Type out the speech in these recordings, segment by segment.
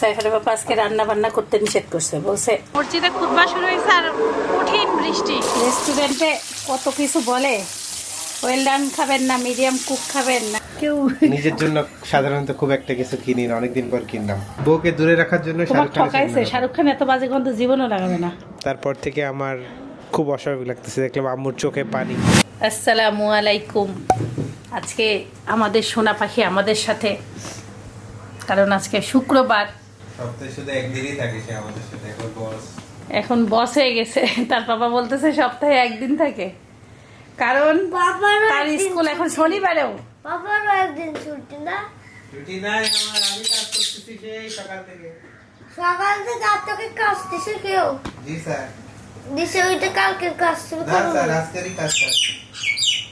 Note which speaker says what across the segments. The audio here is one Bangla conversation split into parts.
Speaker 1: সাইফারের বাবা আজকে রান্না বান্না করতে নিষেধ করছে বলছে।
Speaker 2: মসজিদে খুতবা শুরু হয়েছে আর কঠিন বৃষ্টি।
Speaker 1: রেস্টুরেন্টে কত কিছু বলে। ওয়েল ডান খাবেন না মিডিয়াম কুক খাবেন না। কেউ
Speaker 3: নিজের জন্য সাধারণত খুব একটা কিছু কিনি না অনেকদিন পর কিনলাম। বউকে দূরে রাখার জন্য শাহরুখ
Speaker 1: ঠকাইছে শাহরুখ খান এত বাজে গন্ধ জীবনও লাগাবে না।
Speaker 3: তারপর থেকে আমার খুব অস্বাভাবিক লাগতেছে দেখলাম আম্মুর চোখে পানি।
Speaker 1: আসসালামু আলাইকুম। আজকে আমাদের সোনা পাখি আমাদের সাথে কারণ আজকে শুক্রবার।
Speaker 3: সপ্তাহে শুধু একদিনই থাকে সে আমাদের সাথে এখন বস
Speaker 1: এখন বস হয়ে গেছে তার বাবা বলতেছে সপ্তাহে একদিন থাকে। কারণ তার স্কুল এখন শনিবারেও।
Speaker 4: বাবারও একদিন ছুটি না?
Speaker 3: ছুটি নাই আমার আমি কাজ করতেছি সেই সকাল থেকে।
Speaker 4: সকাল থেকে আর তোকে কাজ দিছে কেউ?
Speaker 3: জি স্যার।
Speaker 4: দিছে ওইটা কালকের কাজ শুরু
Speaker 3: না স্যার আজকেরই কাজ স্যার।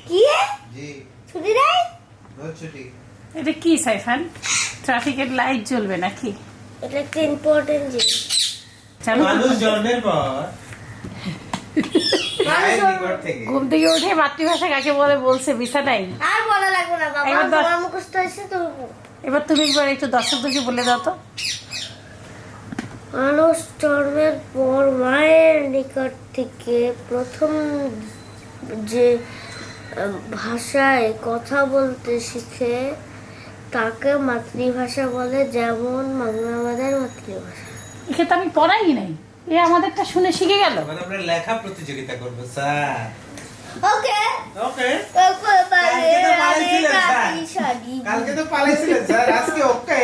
Speaker 4: কি?
Speaker 3: জি।
Speaker 4: ছুটি নাই?
Speaker 3: নো ছুটি।
Speaker 1: এটা কি সাইফান? ট্রাফিকের লাইট জ্বলবে নাকি?
Speaker 4: এটা একটা ইম্পর্টেন্ট জিনিস।
Speaker 1: চালু।
Speaker 3: মানুষ জন্মের পর।
Speaker 1: ঘুম থেকে উঠে মাতৃভাষা কাকে বলে বলছে বিছানাই
Speaker 4: আর বলা লাগবে না বাবা।
Speaker 1: এবার দশ-
Speaker 4: মুখস্থ হয়েছে তো।
Speaker 1: এবার তুমি একবার একটু দর্শকদেরকে বলে দাও তো।
Speaker 4: মানুষ জন্মের পর মায়ের নিকট থেকে প্রথম যে ভাষায় কথা বলতে শিখে তাকে মাতৃভাষা বলে? যেমন বাংলা আমাদের মাতৃভাষা।
Speaker 1: একে তো আমি পড়াই নাই। এ আমাদেরটা শুনে শিখে গেল।
Speaker 3: মানে আমরা লেখা প্রতিযোগিতা করব স্যার।
Speaker 4: ওকে।
Speaker 3: ওকে।
Speaker 4: কালকে
Speaker 3: কালকে তো পালাইছিলেন স্যার। আজকে ওকে।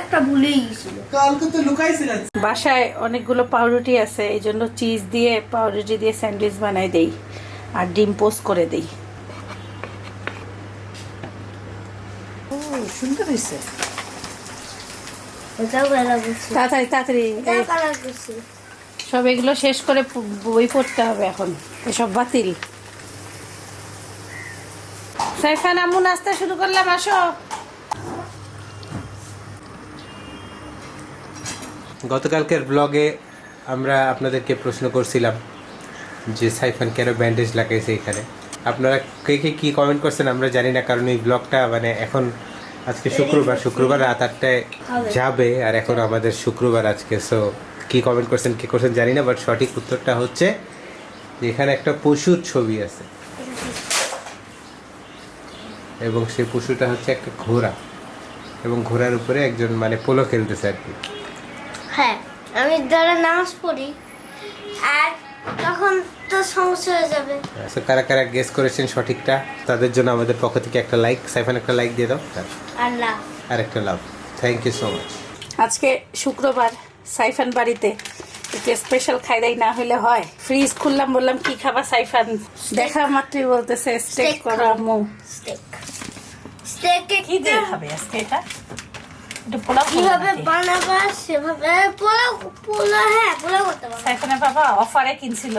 Speaker 4: একটা ভুলেই গেছিল।
Speaker 3: কালকে তো লুকাইছিলেন
Speaker 1: বাসায় অনেকগুলো পাউরুটি আছে এই জন্য চিজ দিয়ে পাউরুটি দিয়ে স্যান্ডউইচ বানাই দেই আর ডিম পোস্ট করে দেই। সুন্দর হয়েছে তাড়াতাড়ি সব এগুলো শেষ করে বই পড়তে হবে এখন। এসব বাতিল। সাইফান আম্মু নাস্তা শুরু করলাম আসো।
Speaker 3: গতকালকের ব্লগে আমরা আপনাদেরকে প্রশ্ন করছিলাম যে সাইফান কেন ব্যান্ডেজ লাগাইছে এখানে? আপনারা কে কে কী কমেন্ট করছেন আমরা জানি না কারণ এই ব্লগটা মানে এখন আজকে শুক্রবার শুক্রবার রাত আটটায় যাবে আর এখন আমাদের শুক্রবার আজকে সো কী কমেন্ট করছেন, কী করছেন জানি না বাট সঠিক উত্তরটা হচ্ছে এখানে একটা পশুর ছবি আছে। এবং সেই পশুটা হচ্ছে একটা ঘোড়া। এবং ঘোড়ার উপরে একজন মানে পোলো খেলতেছে আর কি।
Speaker 4: হ্যাঁ আমি যারা নামাজ পড়ি, আর তখন তো সমস্যা হয়ে যাবে।
Speaker 3: সো কারা কারা গেস করেছেন সঠিকটা তাদের জন্য আমাদের পক্ষ থেকে একটা লাইক সাইফান একটা লাইক দিয়ে দাও।
Speaker 4: আল্লাহ
Speaker 3: আর একটা লাভ থ্যাংক ইউ সো মাচ
Speaker 1: আজকে শুক্রবার সাইফান বাড়িতে। একটু স্পেশাল খাই দাই না হলে হয়। ফ্রিজ খুললাম বললাম কি খাবা সাইফান? দেখা মাত্রই বলতেছে স্টেক করো। আম্মু।
Speaker 4: স্টেক স্টেকে
Speaker 1: কি দিয়ে খাবে আজকে এটা? একটু পোলাও
Speaker 4: কীভাবে বানাবা সেভাবে? পোলাও পোলাও হ্যাঁ পোলাও করতে পারব
Speaker 1: সাইফানের বাবা অফারে কিনছিল।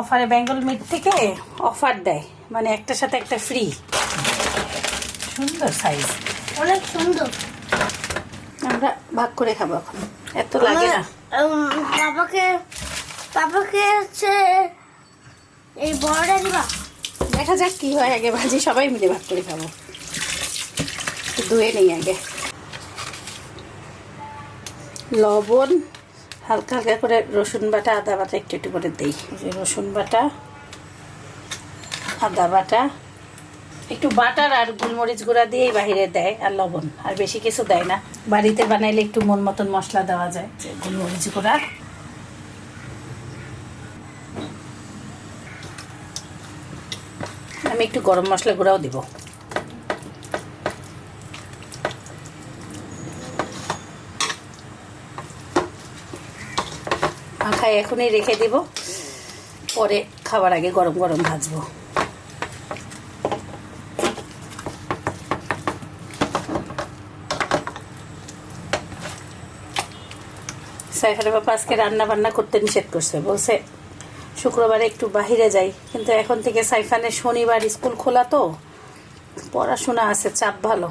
Speaker 1: অফারে বেঙ্গল মিট থেকে অফার দেয়। মানে একটার সাথে একটা ফ্রি সুন্দর সাইজ
Speaker 4: অনেক সুন্দর।
Speaker 1: আমরা ভাগ করে খাব এখন। এত লাগে না।
Speaker 4: বাবাকে বাবাকে হচ্ছে এই বড়টা দিবা
Speaker 1: দেখা যাক কি হয় আগে ভাজি সবাই মিলে ভাগ করে খাব। ধুয়ে নেই আগে। লবণ হালকা হালকা করে রসুন বাটা, আদা বাটা একটু একটু করে দিই। রসুন বাটা, আদা বাটা, একটু বাটার আর গোলমরিচ গুঁড়া দিয়েই বাহিরে দেয়, আর লবণ। আর বেশি কিছু দেয় না। বাড়িতে বানাইলে একটু মন মতন মশলা দেওয়া যায় গোলমরিচ গুঁড়া। আমি একটু গরম মশলা গুঁড়াও দিব। মাখাই এখনই রেখে দিব। পরে খাবার আগে গরম গরম ভাজবো। সাইফারের বাবা আজকে রান্না বান্না করতে নিষেধ করছে, বলছে, শুক্রবারে একটু বাহিরে যাই। কিন্তু এখন থেকে সাইফানের শনিবার স্কুল খোলা তো, পড়াশোনা আছে, চাপ ভালো।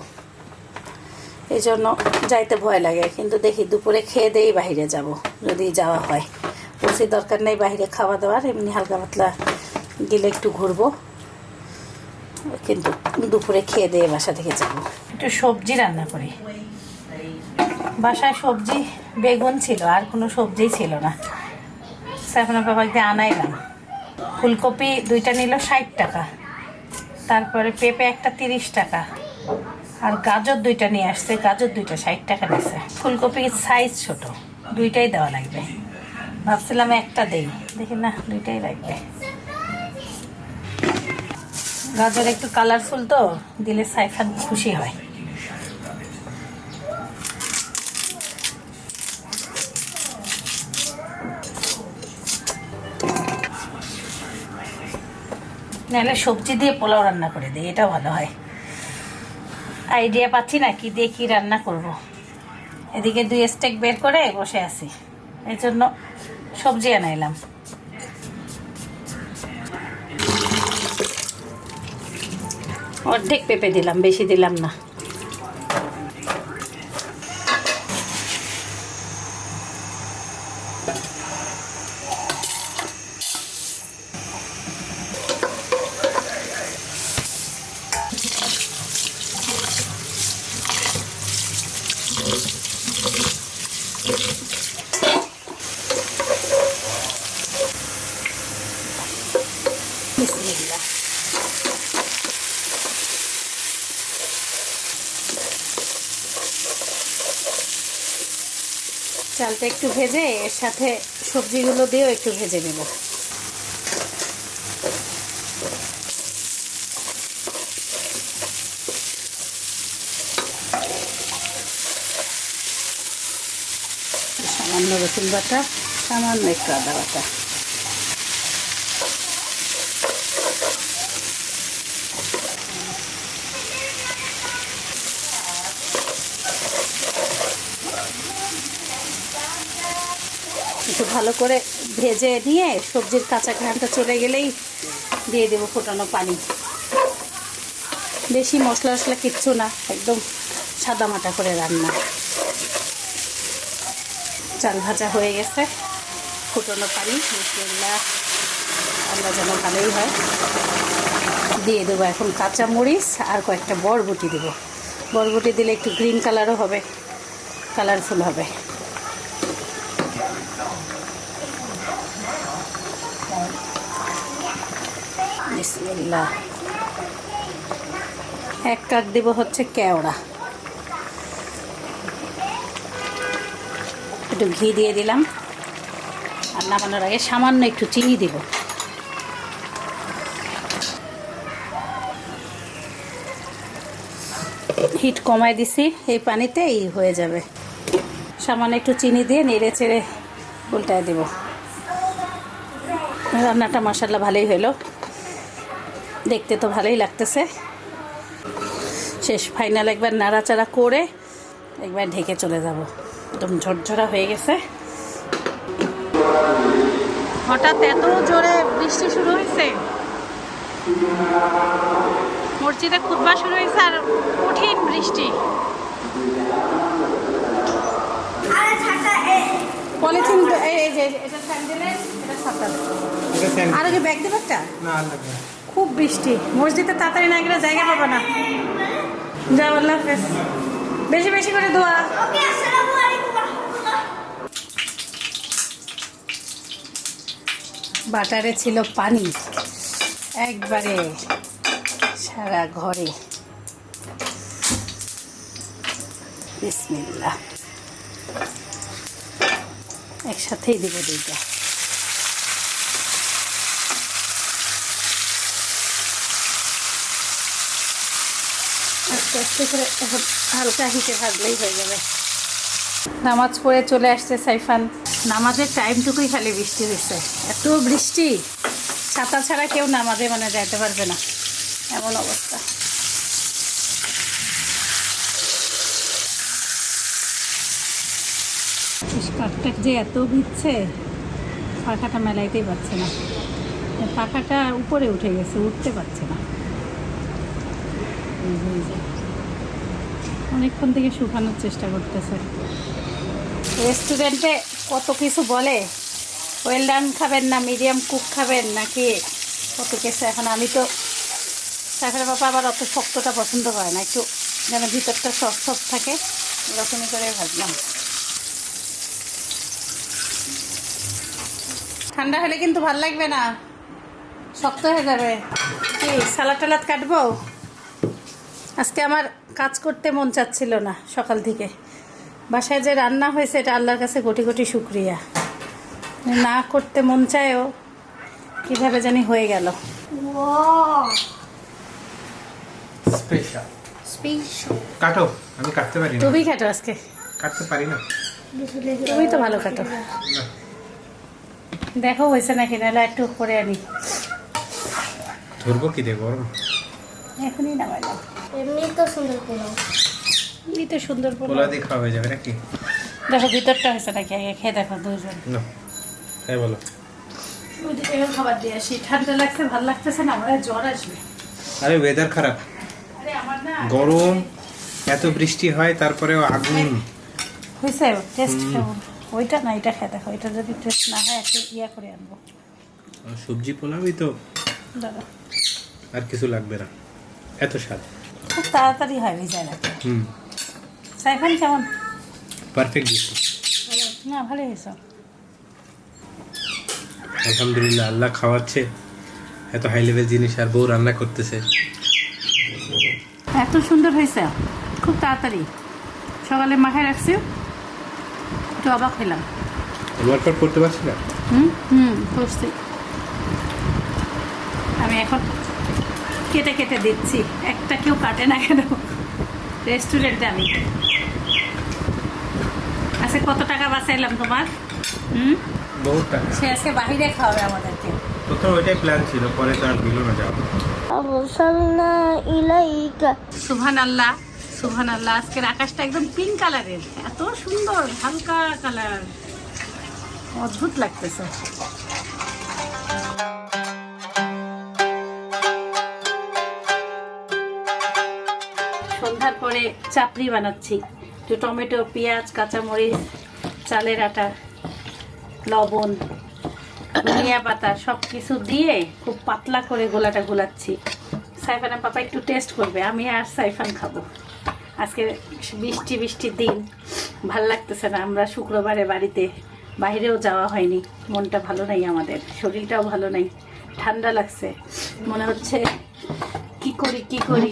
Speaker 1: এই জন্য যাইতে ভয় লাগে, কিন্তু দেখি দুপুরে খেয়ে দেই বাহিরে যাব, যদি যাওয়া হয়। বলছি, দরকার নেই বাইরে খাওয়া দাওয়ার, এমনি হালকা পাতলা গেলে একটু ঘুরবো। কিন্তু দুপুরে খেয়ে দিয়ে বাসা থেকে যাব। একটু সবজি রান্না করি। বাসায় সবজি, বেগুন ছিল, আর কোনো সবজিই ছিল না। সাইফানের বাবাকে আনাইলাম ফুলকপি দুইটা নিল ষাট টাকা, তারপরে পেঁপে একটা তিরিশ টাকা আর গাজর দুইটা নিয়ে আসছে, গাজর দুইটা ষাট টাকা নিচ্ছে ফুলকপির সাইজ ছোট, দুইটাই দেওয়া লাগবে। ভাবছিলাম একটা দেই, দেখি না, দুইটাই লাগবে। গাজর একটু কালারফুল তো, দিলে সাইফান খুশি হয়। নাহলে সবজি দিয়ে পোলাও রান্না করে দিই এটা ভালো হয়। আইডিয়া পাচ্ছি না কি দিয়ে কী রান্না করব। এদিকে দুই স্টেক বের করে বসে আছি। এই জন্য সবজি আনাইলাম। অর্ধেক পেঁপে দিলাম, বেশি দিলাম না বিসমিল্লাহ চালটা একটু ভেজে এর সাথে সবজিগুলো দিয়েও একটু ভেজে নেব। সামান্য রসুন বাটা, সামান্য একটু আদা বাটা। একটু ভালো করে ভেজে নিয়ে সবজির কাঁচা ঘ্রানটা চলে গেলেই দিয়ে দেবো ফোটানো পানি। বেশি মশলা টশলা কিচ্ছু না, একদম সাদা মাটা করে রান্না। চাল ভাজা হয়ে গেছে, ফুটানো পানি, বিসমিল্লাহ, আল্লাহ যেন ভালোই হয়। দিয়ে দেবো এখন কাঁচা মরিচ আর কয়েকটা বরবটি দেবো। বরবটি দিলে একটু গ্রিন কালারও হবে, কালারফুল হবে। বিসমিল্লাহ এক কাক দেব হচ্ছে কেওড়া। একটু ঘি দিয়ে দিলাম। আর নামানোর আগে সামান্য একটু চিনি দিব। হিট কমাই দিছি, এই পানিতেই হয়ে যাবে। সামান্য একটু চিনি দিয়ে নেড়ে চেড়ে উল্টায় দেব। রান্নাটা মশালা ভালোই হলো। দেখতে তো ভালোই লাগতেছে। শেষ ফাইনাল একবার নাড়াচাড়া করে একবার ঢেকে চলে যাব। একদম ঝরঝরা হয়ে গেছে।
Speaker 2: হঠাৎ এত জোরে বৃষ্টি শুরু হয়েছে। মসজিদে খুতবা শুরু হয়েছে আর কঠিন বৃষ্টি।
Speaker 1: পলিথিন এই যে এটা স্যান্ডেলের এটা ছাতা আর ওই ব্যাগ দেবো একটা খুব বৃষ্টি। মসজিদে তাড়াতাড়ি না গেলে জায়গা পাবো না। যা আল্লাহ হাফেজ। বেশি বেশি করে দোয়া। বাটারে ছিল পানি। একবারে সারা ঘরে। একসাথেই দেবো দুইটা। আস্তে করে হালকা হিটে ভাজলেই হয়ে যাবে। নামাজ পড়ে চলে আসছে সাইফান। নামাজের টাইমটুকুই খালি বৃষ্টি হয়েছে এত বৃষ্টি ছাতা ছাড়া কেউ নামাজে মানে যাইতে পারবে না। এমন অবস্থা। কাকটাক যে এত ভিজছে, পাখাটা মেলাইতেই পারছে না। পাখাটা উপরে উঠে গেছে, উঠতে পারছে না। অনেকক্ষণ থেকে শুকানোর চেষ্টা করতেছে। রেস্টুরেন্টে কত কিছু বলে? ওয়েল ডান খাবেন না মিডিয়াম কুক খাবেন নাকি কত কিছু? এখন আমি তো তারপরে বাবা আবার অত শক্তটা পছন্দ করে না, একটু যেন ভিতরটা সফট সফট থাকে এরকমই করে ভাবলাম ঠান্ডা হলে কিন্তু ভালো লাগবে না, শক্ত হয়ে যাবে। কি সালাদ টালাদ কাটবো? আজকে আমার কাজ করতে মন চাচ্ছিল না সকাল থেকে। বাসায় যে রান্না হয়েছে এটা আল্লাহর কাছে কোটি কোটি শুক্রিয়া। না করতে মন চায়ও কীভাবে জানি হয়ে গেল।
Speaker 3: স্পেশাল
Speaker 4: স্পেশাল
Speaker 3: কাটো আমি কাটতে পারি
Speaker 1: তুমি কাটো আজকে।
Speaker 3: কাটতে পারি না।
Speaker 1: তুমি তো ভালো কাটো। দেখো হয়েছে নাকি নাহলে একটু করে আনি।
Speaker 3: ধরবো কি গরম?
Speaker 1: এখনই নামাইলাম
Speaker 4: এমনি তো সুন্দর পোলাও।
Speaker 1: এই তো সুন্দর পোলাও।
Speaker 3: দিয়ে খাওয়া হয়ে যাবে নাকি?
Speaker 1: দেখো ভিতরটা হয়েছে নাকি? আগে খেয়ে দেখো দুজন
Speaker 3: না হ্যাঁ বলো।
Speaker 1: খাবার দিয়ে আসি। ঠান্ডা লাগছে ভালো লাগতেছে না? আমার জ্বর আসবে।
Speaker 3: আরে ওয়েদার খারাপ।
Speaker 1: আরে আমার না
Speaker 3: গরম এত বৃষ্টি হয় তারপরেও আগুন।
Speaker 1: হয়েছে টেস্ট কেমন? ওইটা না এটা খেয়ে দেখো। এটা যদি টেস্ট না হয় একটু ইয়া করে আনব।
Speaker 3: সবজি পোলাওই তো।
Speaker 1: দাদা।
Speaker 3: আর কিছু লাগবে না। এত স্বাদ।
Speaker 1: খুব তাড়াতাড়ি হয় ভিজায় রাখলে
Speaker 3: হুম।
Speaker 1: সাইফান কেমন?
Speaker 3: পারফেক্ট
Speaker 1: না ভালো হয়েছে।
Speaker 3: আলহামদুলিল্লাহ আল্লাহ খাওয়াচ্ছে। এত হাই লেভেল জিনিস আর বউ রান্না করতেছে।
Speaker 1: এত সুন্দর হয়েছে। খুব তাড়াতাড়ি। সকালে মাখায় রাখছি। একটু অবাক হইলাম।
Speaker 3: ওয়ার্কআউট করতে পারছি না?
Speaker 1: হুম হুম করছি। আমি এখন কেটে কেটে দিচ্ছি। একটা কেউ কাটে না কেন? রেস্টুরেন্টে আমি। আজকে কত টাকা বাঁচাইলাম তোমার? হুম?
Speaker 3: বহুত টাকা।
Speaker 1: সে আজকে বাহিরে খাওয়াবে আমাদেরকে।
Speaker 3: প্রথম ওইটাই প্ল্যান ছিল পরে তো আর না
Speaker 4: অবসলনা ইলাইকা।
Speaker 1: আল্লাহ আল্লাহ আজকের আকাশটা একদম পিঙ্ক কালারের এত সুন্দর হালকা কালার অদ্ভুত লাগতেছে। সন্ধ্যার চাপড়ি বানাচ্ছি। একটু টমেটো, পেঁয়াজ, কাঁচামরিচ, চালের আটা, লবণ, ধনিয়া পাতা সব কিছু দিয়ে খুব পাতলা করে গোলাটা গোলাচ্ছি। সাইফানের পাপা একটু টেস্ট করবে, আমি আর সাইফান খাব। আজকে বৃষ্টি, বৃষ্টির দিন, ভালো লাগতেছে না। আমরা শুক্রবারে বাড়িতে, বাইরেও যাওয়া হয়নি। মনটা ভালো নেই আমাদের, শরীরটাও ভালো নেই। ঠান্ডা লাগছে। মনে হচ্ছে, কি করি কি করি?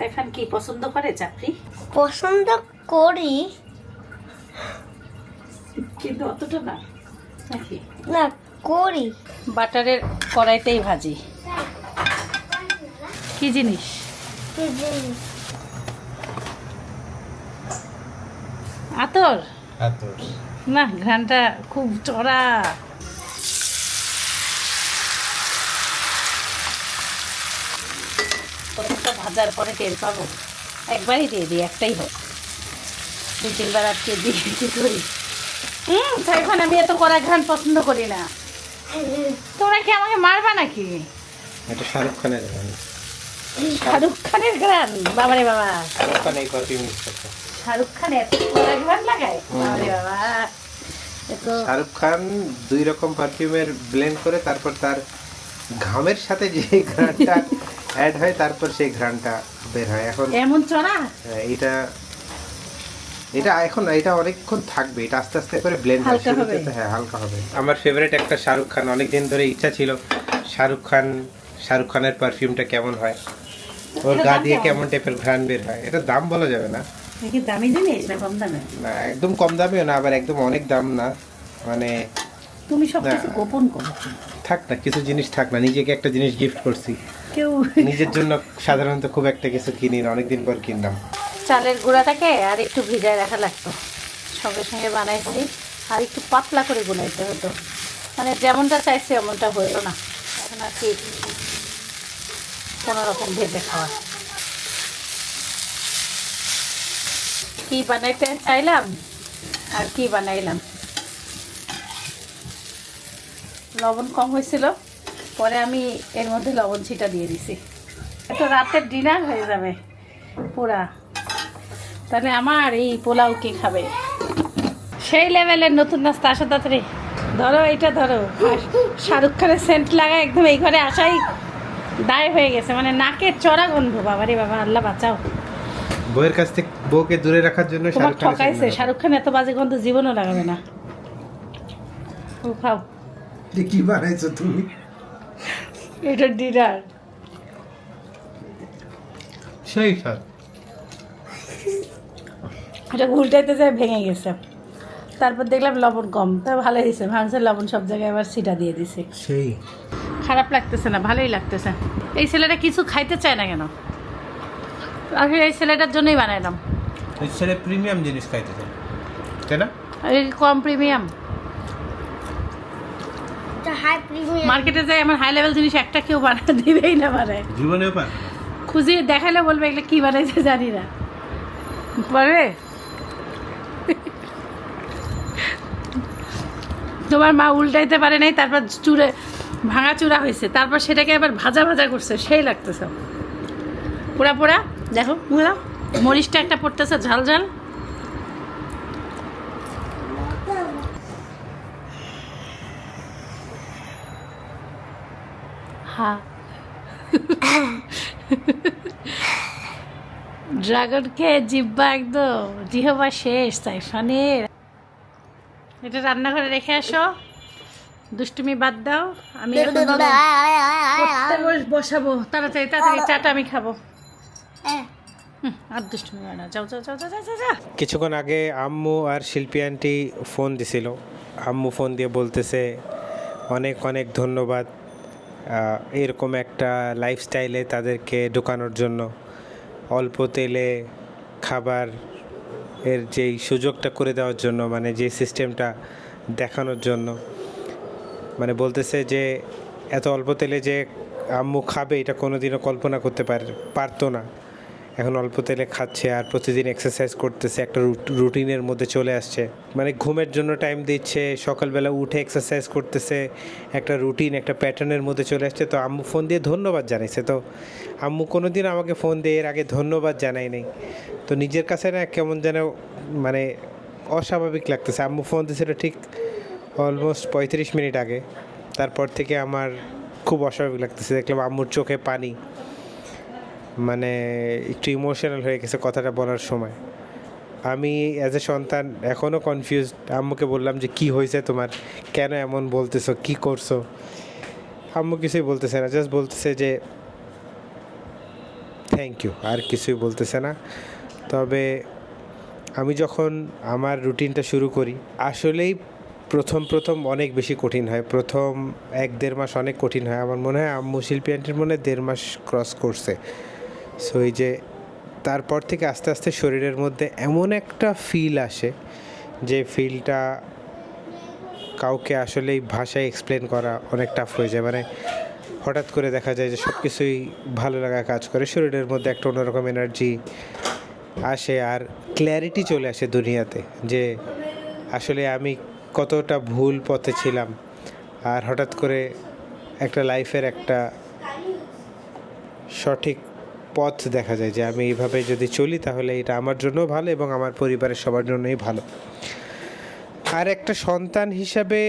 Speaker 1: সাইফান কি পছন্দ করে চাকরি?
Speaker 4: পছন্দ করি।
Speaker 1: কিন্তু অতটা না নাকি?
Speaker 4: না করি।
Speaker 1: বাটারের কড়াইতেই ভাজি। কি জিনিস?
Speaker 4: কি জিনিস?
Speaker 1: আতর। না ঘ্রানটা খুব চড়া। ভাজার পরে টের পাবো। একবারই দিয়ে দিই একটাই হোক। দুই তিনবার আটকে দিয়ে কি করি? হুম সাইফান আমি এত কড়া ঘ্রান পছন্দ করি না। তোমরা কি আমাকে মারবা নাকি?
Speaker 3: এটা শাহরুখ খানের গান
Speaker 1: শাহরুখ খানের ঘ্রান বাবারে বাবা।
Speaker 3: শাহরুখ খান এই পারফিউম ইউজ করছে
Speaker 1: শাহরুখ খান এত কড়া ঘ্রান লাগায়? বাবারে বাবা
Speaker 3: শাহরুখ খান দুই রকম পারফিউমের ব্লেন্ড করে তারপর তার ঘামের সাথে যে ঘ্রাণটা অ্যাড হয় তারপর সেই ঘ্রাণটা বের হয়। এখন
Speaker 1: এমন চড়া?
Speaker 3: এটা এটা এখন এটা অনেকক্ষণ থাকবে। এটা আস্তে আস্তে করে ব্লেন্ড হয়।
Speaker 1: হালকা হবে।
Speaker 3: হ্যাঁ হালকা হবে। আমার ফেভারিট একটা শাহরুখ খান। অনেক দিন ধরে ইচ্ছা ছিল শাহরুখ খান শাহরুখ খানের পারফিউমটা কেমন হয়? ওর গা দিয়ে
Speaker 1: কেমন?
Speaker 3: টাইপের ঘ্রাণ বের হয়? এটা দাম বলা যাবে না।
Speaker 1: দামি জিনিস না কম দামে?
Speaker 3: না একদম কম দামেও না আবার একদম অনেক দাম না। মানে
Speaker 1: তুমি সব কিছু গোপন করো।
Speaker 3: থাক না কিছু জিনিস থাক না নিজেকে একটা জিনিস গিফট করছি।
Speaker 1: কেউ
Speaker 3: নিজের জন্য সাধারণত খুব একটা কিছু কিনি না অনেকদিন পর কিনলাম।
Speaker 1: চালের গুঁড়াটাকে আর একটু ভিজায় রাখা লাগতো। সঙ্গে সঙ্গে বানাইছি। আর একটু পাতলা করে গুনাইতে হতো। মানে যেমনটা চাইছি এমনটা হতো না। এখন আর কি কোনো রকম ভেজে খাওয়া। কি বানাইতে চাইলাম? আর কি বানাইলাম? লবণ কম হয়েছিল। পরে আমি এর মধ্যে লবণ ছিটা দিয়ে দিছি। তো রাতের ডিনার হয়ে যাবে পুরা। তাহলে আমার এই পোলাও কে খাবে? সেই লেভেলের নতুন নাস্তা আসো তাড়াতাড়ি। ধরো এইটা ধরো। শাহরুখ খানের সেন্ট লাগা একদম এই ঘরে আসাই দায় হয়ে গেছে। মানে নাকের চড়া গন্ধ বাবারে বাবা আল্লাহ বাঁচাও।
Speaker 3: বউয়ের কাছ থেকে বউকে দূরে রাখার জন্য শাহরুখ খানের
Speaker 1: ঠকাইছে। শাহরুখ খান এত বাজে গন্ধ জীবনও লাগাবে না। খাও।
Speaker 3: যে কি বানাইছো তুমি?
Speaker 1: এটা ডিনার
Speaker 3: সেই স্বাদ
Speaker 1: এটা উল্টাইতে যায় ভেঙে গেছে। তারপর দেখলাম লবণ কম। তা ভালো হয়েছে। ভাবছে লবণ সব জায়গায় আবার সিটা দিয়ে দিছে।
Speaker 3: সেই।
Speaker 1: খারাপ লাগতেছে না ভালোই লাগতেছে। এই ছেলেটা কিছু খাইতে চায় না কেন? আসলে এই ছেলেটার জন্যই বানাইলাম।
Speaker 3: ওই ছেলে প্রিমিয়াম জিনিস খাইতে চায় তাই না?
Speaker 1: আর এই কম প্রিমিয়াম
Speaker 4: হাই প্রিমিয়াম
Speaker 1: মার্কেটে যাই আমার হাই লেভেল জিনিস একটা কেউ বানাতে দিবেই না বানায়।
Speaker 3: জীবনেও পার
Speaker 1: খুঁজিয়ে দেখালে বলবে এগুলো কি বানাইছে জানি না। পারবে তোমার মা উল্টাইতে পারে নাই তারপর চুড়ে ভাঙা চূড়া হয়েছে। তারপর সেটাকে আবার ভাজা ভাজা করছে সেই লাগতেছে। পোড়া পোড়া দেখো। মরিচটা একটা পড়তেছে ঝাল ঝাল। হ্যাঁ ড্রাগন খেয়ে জিব্বা একদম। জিহবা শেষ সাইফানের। এটা রান্নাঘরে রেখে আসো। দুষ্টুমি বাদ দাও। আমি বসাবো। তাড়াতাড়ি তাড়াতাড়ি চাটা আমি খাব। আর দুষ্টুমি না। যাও যাও যাও যাও যাও,
Speaker 3: কিছুক্ষণ আগে আম্মু আর শিল্পী আন্টি ফোন দিছিল। আম্মু ফোন দিয়ে বলতেছে অনেক অনেক ধন্যবাদ। এরকম একটা লাইফস্টাইলে তাদেরকে ঢুকানোর জন্য অল্প তেলে খাবার এর যেই সুযোগটা করে দেওয়ার জন্য মানে যে সিস্টেমটা দেখানোর জন্য। মানে বলতেছে যে, এত অল্প তেলে যে আম্মু খাবে, এটা কোনোদিনও কল্পনা করতে পারে, পারতো না। এখন অল্প তেলে খাচ্ছে আর প্রতিদিন এক্সারসাইজ করতেছে, একটা রুটিনের মধ্যে চলে আসছে। মানে ঘুমের জন্য টাইম দিচ্ছে, সকালবেলা উঠে এক্সারসাইজ করতেছে, একটা রুটিন একটা প্যাটার্নের মধ্যে চলে আসছে। তো আম্মু ফোন দিয়ে ধন্যবাদ জানাইছে। তো আম্মু কোনো দিন আমাকে ফোন দিয়ে এর আগে ধন্যবাদ জানাই নাই। তো নিজের কাছে না কেমন যেন মানে অস্বাভাবিক লাগতেছে। আম্মু ফোন দিয়েছিল ঠিক অলমোস্ট পঁয়ত্রিশ মিনিট আগে। তারপর থেকে আমার খুব অস্বাভাবিক লাগতেছে। দেখলাম আম্মুর চোখে পানি। মানে একটু ইমোশনাল হয়ে গেছে কথাটা বলার সময়। আমি অ্যাজ এ সন্তান এখনও কনফিউজ আম্মুকে বললাম যে, কি হয়েছে তোমার? কেন এমন বলতেছো? কি করছ? আম্মু কিছুই বলতেছে না জাস্ট বলতেছে যে থ্যাংক ইউ আর কিছুই বলতেছে না। তবে আমি যখন আমার রুটিনটা শুরু করি, আসলেই প্রথম প্রথম অনেক বেশি কঠিন হয়। প্রথম এক দেড় মাস অনেক কঠিন হয়। আমার মনে হয় আম্মু শিল্পী আন্টির মনে দেড় মাস ক্রস করছে। সো এই যে তারপর থেকে আস্তে আস্তে শরীরের মধ্যে এমন একটা ফিল আসে যে ফিলটা কাউকে আসলে এই ভাষায় এক্সপ্লেন করা অনেক টাফ হয়ে যায়। মানে হঠাৎ করে দেখা যায় যে সব কিছুই ভালো লাগা কাজ করে, শরীরের মধ্যে একটা অন্যরকম এনার্জি আসে আর ক্ল্যারিটি চলে আসে দুনিয়াতে যে আসলে আমি কতটা ভুল পথে ছিলাম আর হঠাৎ করে একটা লাইফের একটা সঠিক পথ দেখা যায় যে আমি এইভাবে যদি চলি তাহলে এটা আমার জন্য ভালো এবং আমার পরিবারের সবার জন্যই ভালো। আর একটা সন্তান হিসাবে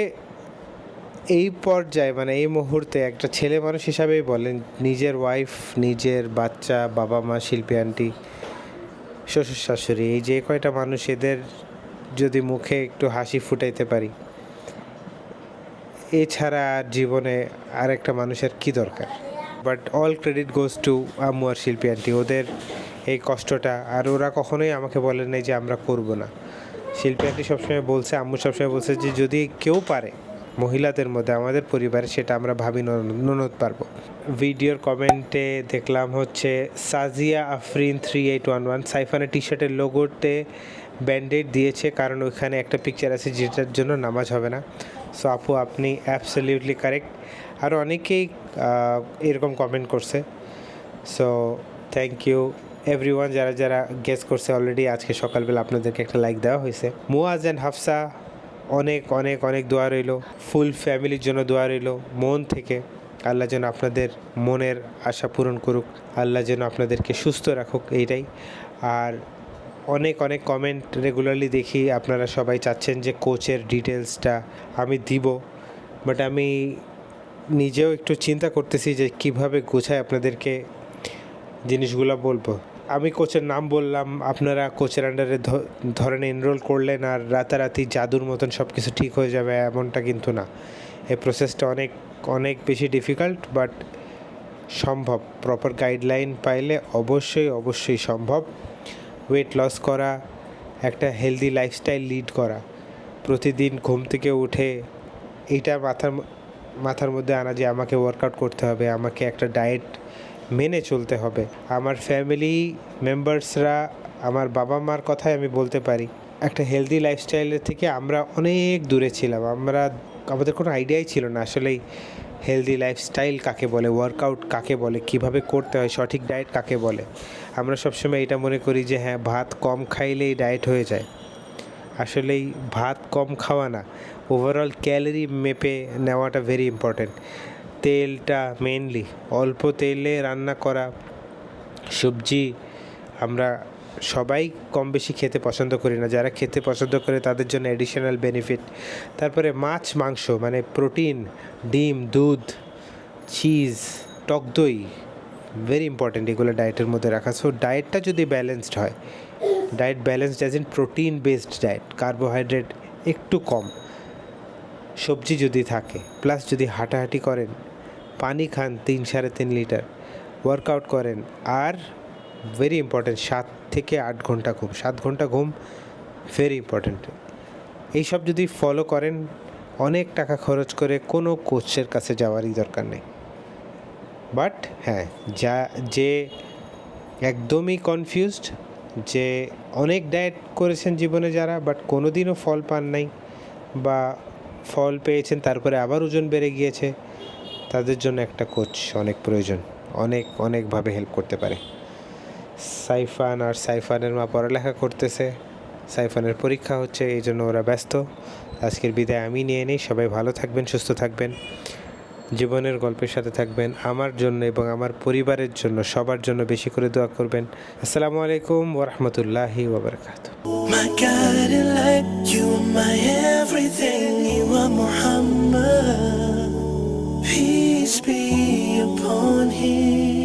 Speaker 3: এই পর্যায়ে মানে এই মুহূর্তে একটা ছেলে মানুষ হিসাবেই বলেন, নিজের ওয়াইফ নিজের বাচ্চা, বাবা মা, শিল্পী আন্টি শ্বশুর, শাশুড়ি, এই যে কয়টা মানুষ এদের যদি মুখে একটু হাসি ফুটাইতে পারি, এছাড়া জীবনে আর একটা মানুষের কি দরকার? But all credit goes to আম্মু আর শিল্পী আন্টি ওদের এই কষ্টটা আর ওরা কখনোই আমাকে বলে নাই যে আমরা করব না। শিল্পী আন্টি সবসময় বলছে, আম্মু সবসময় বলছে যে যদি কেউ পারে মহিলাদের মধ্যে, আমাদের পরিবারে সেটা আমরা ভাবি নন- ননদ পারব। ভিডিওর কমেন্টে দেখলাম হচ্ছে, Sajia Afrin three eight one one সাইফানের টি শার্টের লোগোতে ব্যান্ডেড দিয়েছে, কারণ ওইখানে একটা পিকচার আছে যেটার জন্য নামাজ হবে না। সো আপু, আপনি অ্যাবসলিউটলি কারেক্ট আর অনেকেই এরকম কমেন্ট করছে। সো থ্যাংক ইউ এভরিওয়ান যারা যারা গেস করছে অলরেডি আজকে সকালবেলা আপনাদেরকে একটা লাইক দেওয়া হয়েছে। মুয়াজ অ্যান্ড হাফসা, অনেক অনেক অনেক দোয়া রইল। ফুল ফ্যামিলির জন্য দোয়া রইল। মন থেকে আল্লাহ যেন আপনাদের মনের আশা পূরণ করুক। আল্লাহ যেন আপনাদেরকে সুস্থ রাখুক, এইটাই। আর অনেক অনেক কমেন্ট রেগুলারলি দেখি। আপনারা সবাই চাচ্ছেন যে কোচের ডিটেলসটা আমি দিব। বাট আমি নিজেও একটু চিন্তা করতেছি যে কীভাবে গোছায় আপনাদেরকে জিনিসগুলো বলব। আমি কোচের নাম বললাম, আপনারা কোচের আন্ডারে ধরেন এনরোল করলেন আর রাতারাতি জাদুর মতন সব কিছু ঠিক হয়ে যাবে এমনটা কিন্তু না। এই প্রসেসটা অনেক অনেক বেশি ডিফিকাল্ট বাট সম্ভব। প্রপার গাইডলাইন পাইলে অবশ্যই অবশ্যই সম্ভব। ওয়েট লস করা, একটা হেলদি লাইফস্টাইল লিড করা। প্রতিদিন ঘুম থেকে উঠে এইটা মাথার মাথার মধ্যে আনা যে আমাকে ওয়ার্কআউট করতে হবে, আমাকে একটা ডায়েট মেনে চলতে হবে। আমার ফ্যামিলি মেম্বার্সরা আমার বাবা মার কথাই আমি বলতে পারি, একটা হেলদি লাইফস্টাইলের থেকে আমরা অনেক দূরে ছিলাম। আমরা, আমাদের কোনো আইডিয়াই ছিল না আসলেই হেলদি লাইফস্টাইল কাকে বলে ওয়ার্কআউট কাকে বলে, কীভাবে করতে হয়, সঠিক ডায়েট কাকে বলে। আমরা সবসময় এটা মনে করি যে হ্যাঁ ভাত কম খাইলেই ডায়েট হয়ে যায়। আসলেই ভাত কম খাওয়া না। ওভারঅল ক্যালোরি মেপে নেওয়াটা ভেরি ইম্পর্ট্যান্ট তেলটা মেনলি অল্প তেলে রান্না করা সবজি আমরা সবাই কম বেশি খেতে পছন্দ করি না। যারা খেতে পছন্দ করে তাদের জন্য অ্যাডিশনাল বেনিফিট তারপরে মাছ, মাংস মানে প্রোটিন ডিম, দুধ চিজ টক দই ভেরি ইম্পর্ট্যান্ট এগুলো ডায়েটের মধ্যে রাখা। সো ডায়েটটা যদি ব্যালেন্সড হয় diet balanced as in protein based diet carbohydrate একটু কম। সবজি যদি থাকে প্লাস যদি হাঁটাহাঁটি করেন, পানি খান তিন সাড়ে তিন লিটার ওয়ার্কআউট করেন, আর ভেরি ইম্পর্ট্যান্ট সাত থেকে আট ঘণ্টা ঘুম, সাত ঘণ্টা ঘুম ভেরি ইম্পর্ট্যান্ট এইসব যদি ফলো করেন, অনেক টাকা খরচ করে কোনো কোচের কাছে যাওয়ারই দরকার নেই। বাট হ্যাঁ যা, যে একদমই কনফিউজড যে অনেক ডায়েট করেছেন জীবনে যারা বাট কোনো দিনও ফল পান নাই, বা ফল পেয়েছেন, তারপরে আবার ওজন বেড়ে গিয়েছে। তাদের জন্য একটা কোচ অনেক প্রয়োজন, অনেক, অনেকভাবে হেল্প করতে পারে। সাইফান আর সাইফানের মা পড়ালেখা করতেছে, সাইফানের পরীক্ষা হচ্ছে, এই জন্য ওরা ব্যস্ত। আজকের বিদায় আমি নিয়ে নিই, সবাই ভালো থাকবেন, সুস্থ থাকবেন। জীবনের গল্পের সাথে থাকবেন, আমার জন্য এবং আমার পরিবারের জন্য সবার জন্য বেশি করে দোয়া করবেন আসসালামু আলাইকুম ওরহমতুল্লাহি ওবরকাত.
Speaker 5: Peace be upon him.